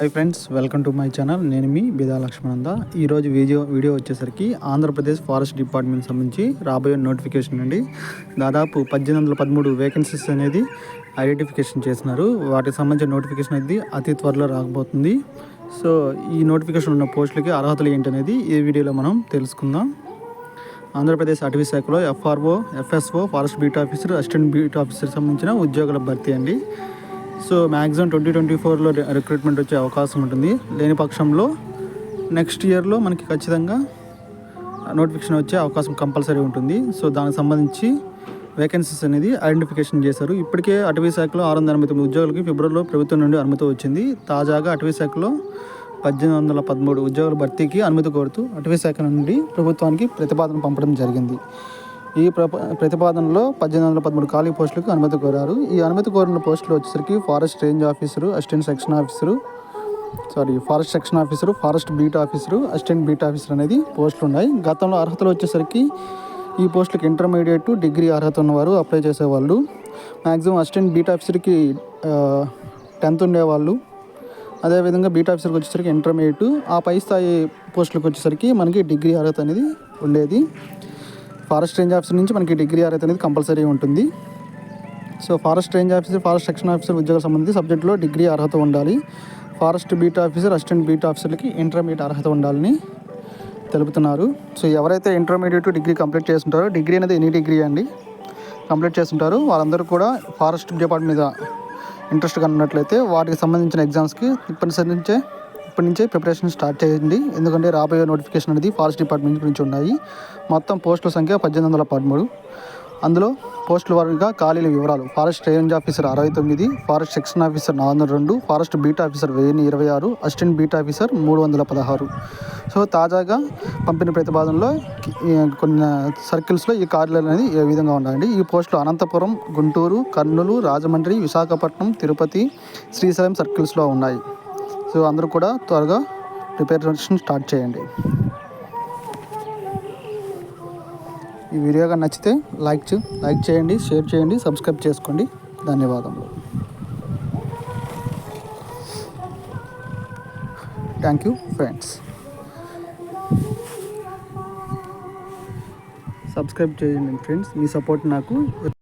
Hi friends welcome to my channel నేను మీ బిదా లక్ష్మణంద. ఈరోజు వీడియో వీడియో వచ్చేసరికి ఆంధ్రప్రదేశ్ ఫారెస్ట్ డిపార్ట్మెంట్ సంబంధించి రాబోయే నోటిఫికేషన్ అండి. దాదాపు పద్దెనిమిది వందల పదమూడు వేకెన్సీస్ అనేది ఐడెంటిఫికేషన్ చేసినారు. వాటికి సంబంధించిన నోటిఫికేషన్ అనేది అతి త్వరలో రాకపోతుంది. సో ఈ నోటిఫికేషన్ ఉన్న పోస్టులకి అర్హతలు ఏంటనేది ఈ వీడియోలో మనం తెలుసుకుందాం. ఆంధ్రప్రదేశ్ అటవీ శాఖలో FRO FSO forest beat officer assistant beat officer సంబంధించిన ఉద్యోగుల భర్తీ అండి. సో మ్యాక్సిమం ట్వంటీ ట్వంటీ ఫోర్లో రిక్రూట్మెంట్ వచ్చే అవకాశం ఉంటుంది. లేని పక్షంలో నెక్స్ట్ ఇయర్లో మనకి ఖచ్చితంగా నోటిఫికేషన్ వచ్చే అవకాశం కంపల్సరీ ఉంటుంది. సో దానికి సంబంధించి వేకెన్సీస్ అనేది ఐడెంటిఫికేషన్ చేశారు. ఇప్పటికే అటవీ శాఖలో ఆరు వందల ఎనభై తొమ్మిది ఉద్యోగులకి ఫిబ్రవరిలో ప్రభుత్వం నుండి అనుమతి వచ్చింది. తాజాగా అటవీ శాఖలో పద్దెనిమిది వందల పదమూడు ఉద్యోగుల భర్తీకి అనుమతి కోరుతూ అటవీ శాఖ నుండి ప్రభుత్వానికి ప్రతిపాదన పంపడం జరిగింది. ఈ ప్రతిపాదనలో పద్దెనిమిది వందల పదమూడు ఖాళీ పోస్టులకు అనుమతి కోరారు. ఈ అనుమతి కోరిన పోస్టులు వచ్చేసరికి forest range officer assistant section officer sorry forest section officer forest beat officer assistant beat officer అనేది పోస్టులు ఉన్నాయి గతంలో అర్హతలు వచ్చేసరికి ఈ పోస్టులకు ఇంటర్మీడియట్ డిగ్రీ అర్హత ఉన్నవారు అప్లై చేసేవాళ్ళు. మ్యాక్సిమం అసిస్టెంట్ బీట్ ఆఫీసర్కి టెన్త్ ఉండేవాళ్ళు. అదేవిధంగా బీట్ ఆఫీసర్కి వచ్చేసరికి ఇంటర్మీడియట్. ఆ పై స్థాయి పోస్టులకు వచ్చేసరికి మనకి డిగ్రీ అర్హత అనేది ఉండేది. ఫారెస్ట్ రేంజ్ ఆఫీసర్ నుంచి మనకి డిగ్రీ అర్హత అనేది కంపల్సరీ ఉంటుంది. So forest range officer forest section officer ఉద్యోగ సంబంధించి సబ్జెక్టులో డిగ్రీ అర్హత ఉండాలి. Forest beat officer assistant beat ఆఫీసర్లకి intermediate అర్హత ఉండాలని తెలుపుతున్నారు. సో ఎవరైతే ఇంటర్మీడియట్ డిగ్రీ కంప్లీట్ చేస్తుంటారో డిగ్రీ అనేది ఎనీ డిగ్రీ అండి కంప్లీట్ చేస్తుంటారు. వాళ్ళందరూ కూడా ఫారెస్ట్ డిపార్ట్మెంట్ మీద ఇంట్రెస్ట్గా ఉన్నట్లయితే వాటికి సంబంధించిన ఎగ్జామ్స్కి ఇప్పటి నుంచే ఇప్పటి నుంచే ప్రిపరేషన్ స్టార్ట్ చేయండి ఎందుకంటే రాబోయే నోటిఫికేషన్ అనేది ఫారెస్ట్ డిపార్ట్మెంట్ నుంచి ఉన్నాయి. మొత్తం పోస్టుల సంఖ్య పద్దెనిమిది వందల పదమూడు. అందులో పోస్టుల వారిగా ఖాళీల వివరాలు. ఫారెస్ట్ రేంజ్ ఆఫీసర్ అరవై తొమ్మిది ఫారెస్ట్ సెక్షన్ ఆఫీసర్ నాలుగు వందల రెండు ఫారెస్ట్ బీట్ ఆఫీసర్ వెయ్యి ఇరవై ఆరు అసిస్టెంట్ బీట్ ఆఫీసర్ మూడు వందల పదహారు. సో తాజాగా పంపిన ప్రతిపాదనలో కొన్ని సర్కిల్స్లో ఈ కార్యాలయాలు అనేది ఏ విధంగా ఉన్నాయండి ఈ పోస్టులు అనంతపురం గుంటూరు కర్నూలు రాజమండ్రి విశాఖపట్నం తిరుపతి శ్రీశైలం సర్కిల్స్లో ఉన్నాయి. సో అందరూ కూడా త్వరగా ప్రిపరేషన్ స్టార్ట్ చేయండి. ఈ వీడియో కానీ నచ్చితే లైక్ లైక్ చేయండి షేర్ చేయండి సబ్స్క్రైబ్ చేసుకోండి. ధన్యవాదములు. థ్యాంక్ యూ ఫ్రెండ్స్ సబ్స్క్రైబ్ చేయండి ఫ్రెండ్స్ మీ సపోర్ట్ నాకు